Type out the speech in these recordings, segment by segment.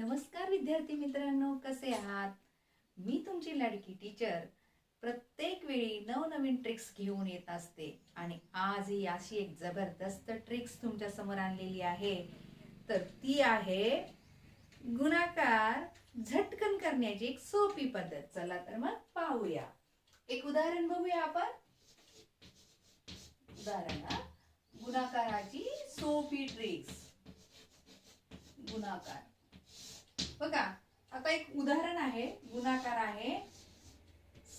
नमस्कार विद्यार्थी मित्रांनो कसे आहात? मी तुमची लाडकी टीचर प्रत्येक वेळी नवनवीन ट्रिक्स घेऊन येत असते आणि आज ही अशी एक जबरदस्त ट्रिक्स तुमच्यासमोर आणलेली आहे. तर ती आहे गुणाकार झटकन करण्याची एक सोपी पद्धत. चला तर मग पाहूया. एक उदाहरण बघूया आपण. उदाहरण गुणाकाराची सोपी ट्रिक्स गुणाकार. बघा आता एक उदाहरण आहे गुणाकार आहे.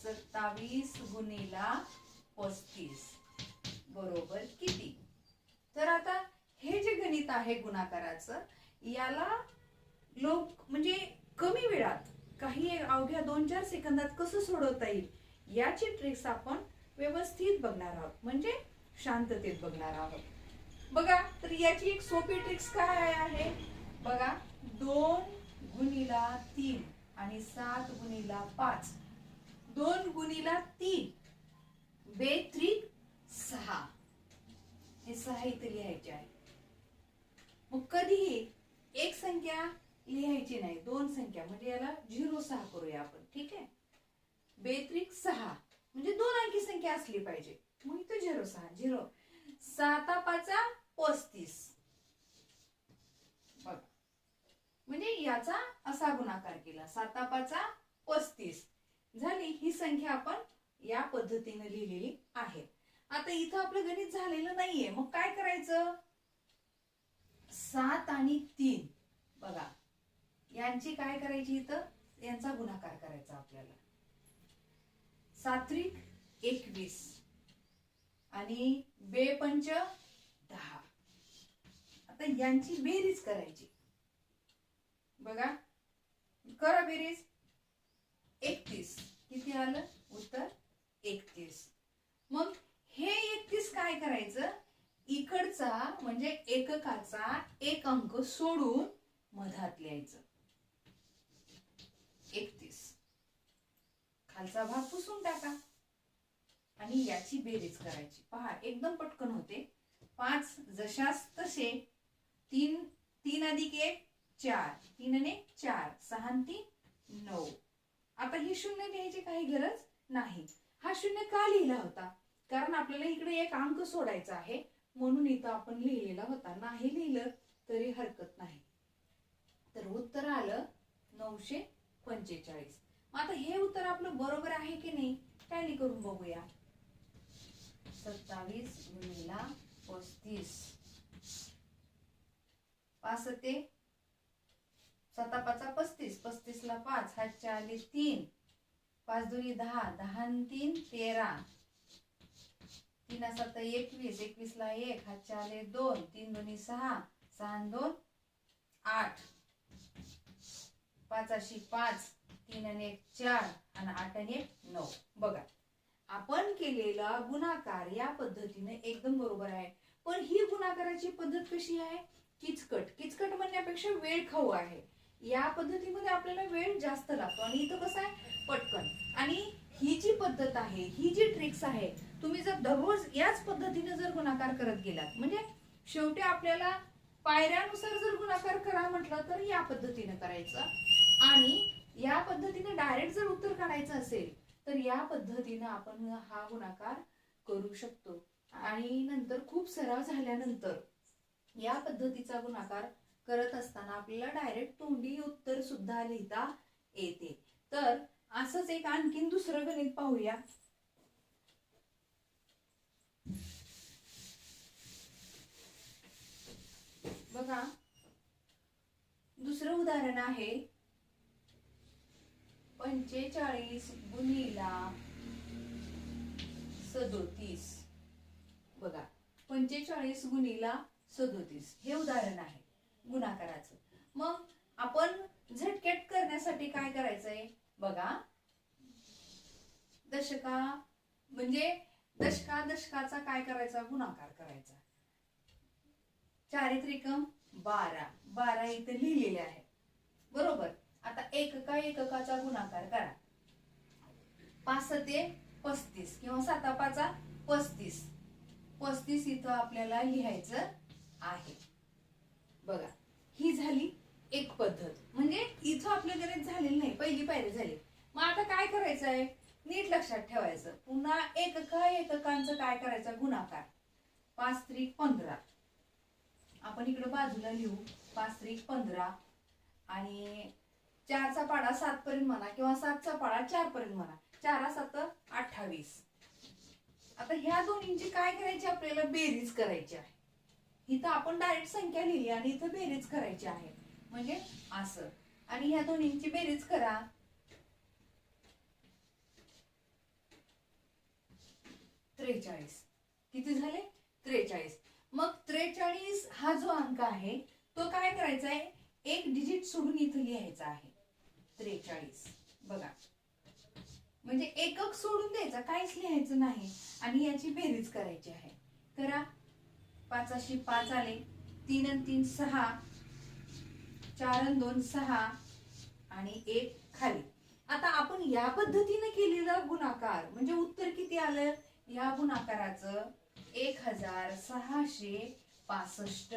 सत्तावीस गुणिला पस्तीस. बरोबर किती? तर आता हे जे गणित आहे गुणाकाराचं याला लोक म्हणजे कमी वेळात काही अवघ्या दोन चार सेकंदात कसं सोडवता येईल? याची ट्रिक्स आपण व्यवस्थित बघणार आहोत. म्हणजे शांततेत बघणार आहोत. बघा तर याची एक सोपी ट्रिक्स काय आहे? बघा दोन गुणिला तीन आणि सात गुणिला पाच. दोन गुणिला तीन. बेत्रिक सहा. हे सहा इथे लिहायचे आहे. मग कधीही एक संख्या लिहायची नाही दोन संख्या. म्हणजे याला झिरो सहा करूया आपण ठीक आहे? बेत्रिक सहा. म्हणजे दोन अंकी संख्या असली पाहिजे. मग इथं झिरो सहा झिरो. साता पाचा पस्तीस बघा म्हणजे याचा असा गुणाकार केला. साता पाचा पस्तीस. झाली ही संख्या आपण या पद्धतीने लिहिलेली आहे. आता इथं आपलं गणित झालेलं नाहीये. मग काय करायचं? सात आणि तीन. बघा. यांची काय करायची इथं? यांचा गुणाकार करायचा आपल्याला. सात्विक एकवीस. आणि बे पंच दहा. आता यांची बेरीज करायची. बघा. करा बेरीज एकतीस. किती आलं? उत्तर एकतीस. मग हे एकतीस काय करायचं? इकडचा म्हणजे एककाचा एक अंक सोडून मधात लिहायचं. एकतीस. खालचा भाग पुसून टाका. आणि याची बेरीज करायची. पहा एकदम पटकन होते. पाच जशास तसे. तीन तीन अधिक एक चार. तीनने चार. सहा तीन नऊ. आता ही शून्य लिहायची काही गरज नाही. हा शून्य का लिहिला होता? कारण आपल्याला इकडे एक अंक सोडायचा आहे. म्हणून इथं आपण लिहिलेला होता. नाही लिहिलं तरी हरकत नाही. तर उत्तर आलं नऊशे पंचेचाळीस. आता हे उत्तर आपलं बरोबर आहे की नाही टॅली करून बघूया. सत्तावीस गुणिला पस्तीस. पाच ते सता पाचा पस्तीस पस्तीस ला पाच हातचे आले तीन पाच दोन्ही दहा दहा तीन तेरा. तीन सात एकवीस एकवीस ला एक हातचे आले दोन तीन दोन्ही सहा सहा दोन आठ. पाचाशी पाच तीन आणि एक चार आणि आठ आणि एक नऊ. बघा आपण केलेला गुणाकार या पद्धतीने एकदम बरोबर आहे. पण ही गुणाकाराची पद्धत कशी आहे? किचकट. किचकट म्हणण्यापेक्षा वेळ खाऊ आहे. या पद्धतीमध्ये आपल्याला वेळ जास्त लागतो. आणि इथं कसं आहे? पटकन. आणि ही जी पद्धत आहे ही जी ट्रिक्स आहे तुम्ही जर दररोज याच पद्धतीने जर गुणाकार करत गेलात म्हणजे शेवटी आपल्याला पायऱ्यानुसार जर गुणाकार करा म्हटलं तर या पद्धतीने करायचं. आणि या पद्धतीने डायरेक्ट जर उत्तर काढायचं असेल तर या पद्धतीनं आपण हा गुणाकार करू शकतो. आणि नंतर खूप सराव झाल्यानंतर या पद्धतीचा गुणाकार करत असताना आपल्याला डायरेक्ट तोंडी उत्तर सुद्धा लिहिता येते. तर असंच एक आणखीन दुसरं गणित पाहूया. बघा. दुसरं उदाहरण आहे. पंचेचाळीस गुणीला सदोतीस. बघा. पंचेचाळीस गुणीला सदोतीस. हे उदाहरण आहे. गुणाकाराचं. मग आपण झटकेट करण्यासाठी काय करायचंय? बघा. दशका म्हणजे दशका दशकाचा काय करायचा? गुणाकार करायचा. चारित्रिकम बारा. बारा इथे लिहिलेले आहे. बरोबर? आता एकका एककाचा गुणाकार करा. पाच ते पस्तीस किंवा सातापाचा पस्तीस. पस्तीस इथं आपल्याला लिहायचं आहे. बघा ही झाली एक पद्धत. म्हणजे पहिली पायरी झाली. मग आता काय करायचं आहे नीट लक्षात ठेवायचं. पुन्हा एकका एककांचं काय करायचं? गुणाकार. पाच त्रिक पंधरा. आपण इकडे बाजूला लिहू. पाच त्रिक पंधरा. आणि चारचा पाडा सात पर्यंत म्हणा किंवा सातचा पाडा चार पर्यंत म्हणा. चारा सात अठ्ठावीस. आता ह्या दोन्हींची काय करायची आपल्याला बेरीज करायची आहे? इथं आपण डायरेक्ट संख्या लिहिली आणि इथं बेरीज करायची आहे. म्हणजे असं. आणि ह्या दोन्हींची बेरीज करा. त्रेचाळीस. किती झाले? त्रेचाळीस. मग त्रेचाळीस हा जो अंक आहे तो काय करायचा आहे? एक डिजिट सोडून इथं लिहायचा आहे. त्रेचाळीस. बघा. म्हणजे एकक सोडून द्यायचा. काहीच लिहायचं नाही. आणि याची बेरीज करायची आहे. करा. पाचाशी पाच आले. तीन आणि तीन सहा. चार आणि दोन सहा. आणि एक खाली. आता आपण या पद्धतीने केलेला गुणाकार म्हणजे उत्तर किती आलं? या गुणाकाराचं एक हजार सहाशे पासष्ट.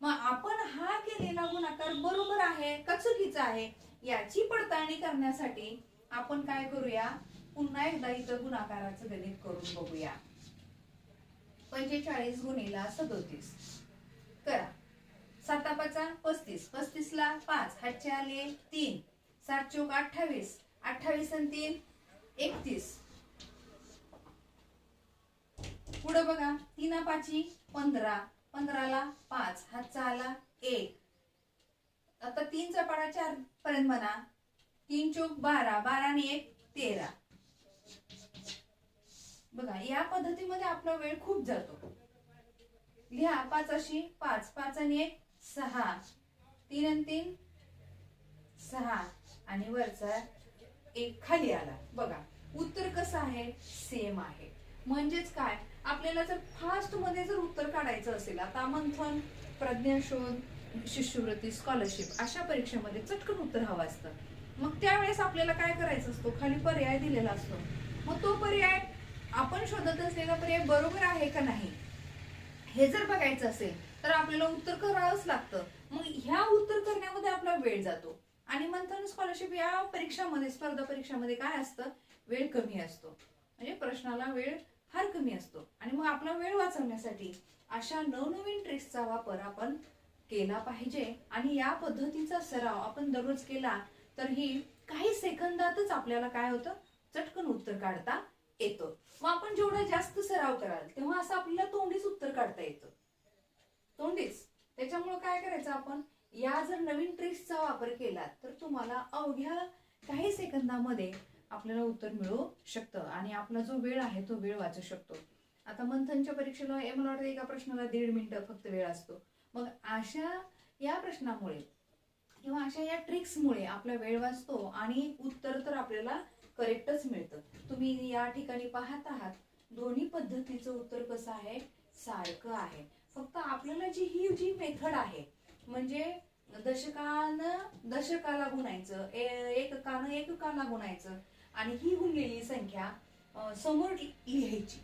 मग आपण हा केलेला गुणाकार बरोबर आहे का चुकीचा आहे? याची पडताळणी करण्यासाठी आपण काय करूया? पुन्हा एकदा इथं गुणाकाराचं गणित करून बघूया. पंचेचाळीस गुणिला सदोतीस. करा. सातापाचा पस्तीस. पस्तीस ला पाच. हातचे आले तीन. सात चौक अठ्ठावीस. अठ्ठावीस आणि तीन एकतीस. पुढं बघा. तीना पाची पंधरा. पंधराला पाच. हातचा आला एक. आता तीनचा पाडा चार पर्यंत म्हणा. तीन चौक बारा. बारा आणि एक तेरा. बघा या पद्धतीमध्ये आपला वेळ खूप जातो. लिहा पाच अशी पाच. पाच आणि एक सहा. तीन आणि तीन सहा. आणि वरचा एक खाली आला. बघा उत्तर कसं आहे? सेम आहे. म्हणजेच काय? आपल्याला जर फास्टमध्ये जर उत्तर काढायचं असेल आता मंथन प्रज्ञाशोध शिष्यवृत्ती स्कॉलरशिप अशा परीक्षेमध्ये चटकन उत्तर हवं असतं. मग त्यावेळेस आपल्याला काय करायचं असतो? खाली पर्याय दिलेला असतो. मग तो पर्याय आपण शोधत असलेला पर्याय बरोबर आहे का नाही? हे जर बघायचं असेल तर आपल्याला उत्तर करावंच लागतं. मग ह्या उत्तर करण्यामध्ये आपला वेळ जातो. आणि मंथन स्कॉलरशिप या परीक्षामध्ये स्पर्धा परीक्षामध्ये काय असतं? वेळ कमी असतो. म्हणजे प्रश्नाला वेळ फार कमी असतो. आणि मग आपला वेळ वाचवण्यासाठी अशा नवनवीन ट्रिक्सचा वापर आपण केला पाहिजे. आणि या पद्धतीचा सराव आपण दररोज केला तर ही काही सेकंदातच आपल्याला काय होतं? चटकन उत्तर काढता येतं. मग आपण जेवढा जास्त सराव कराल तेव्हा असं आपल्याला तोंडीच उत्तर काढता येतं. तोंडीच. त्याच्यामुळे काय करायचं आपण? या जर नवीन ट्रिक्सचा वापर केला तर तुम्हाला अवघ्या काही सेकंदामध्ये आपल्याला उत्तर मिळू शकतं आणि आपला जो वेळ आहे तो वेळ वाचू शकतो. आता मंथनच्या परीक्षेला मला वाटतं एका प्रश्नाला दीड मिनिटं फक्त वेळ असतो. मग अशा या प्रश्नामुळे किंवा अशा या ट्रिक्समुळे आपला वेळ वाचतो आणि उत्तर तर आपल्याला करेक्टच मिळतं. तुम्ही या ठिकाणी पाहत आहात दोन्ही पद्धतीचं उत्तर कसं आहे? सारखं आहे. फक्त आपल्याला जी ही जी मेथड आहे म्हणजे दशकानं दशकाला गुणायचं ए- एककानं एककाला गुणायचं आणि ही गुणलेली संख्या समोर लिहायची.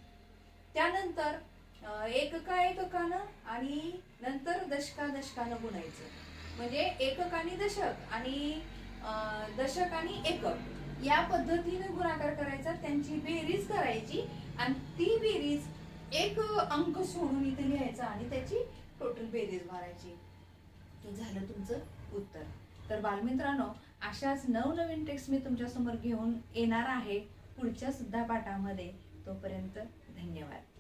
त्यानंतर अं, एकका एककानं आणि नंतर दशका दशकानं गुणायचं. म्हणजे एककानी दशक आणि दशक आणि एकक. या पद्धतीने गुणाकार करायचा त्यांची बेरीज करायची आणि ती बेरीज एक अंक सोडून इथे लिहायचा आणि त्याची टोटल बेरीज मारायची. झालं तुमचं उत्तर. तर बालमित्रांनो अशाच नवनवीन टेक्स्ट मी तुमच्यासमोर घेऊन येणार आहे पुढच्या सुद्धा पाठामध्ये. तोपर्यंत धन्यवाद.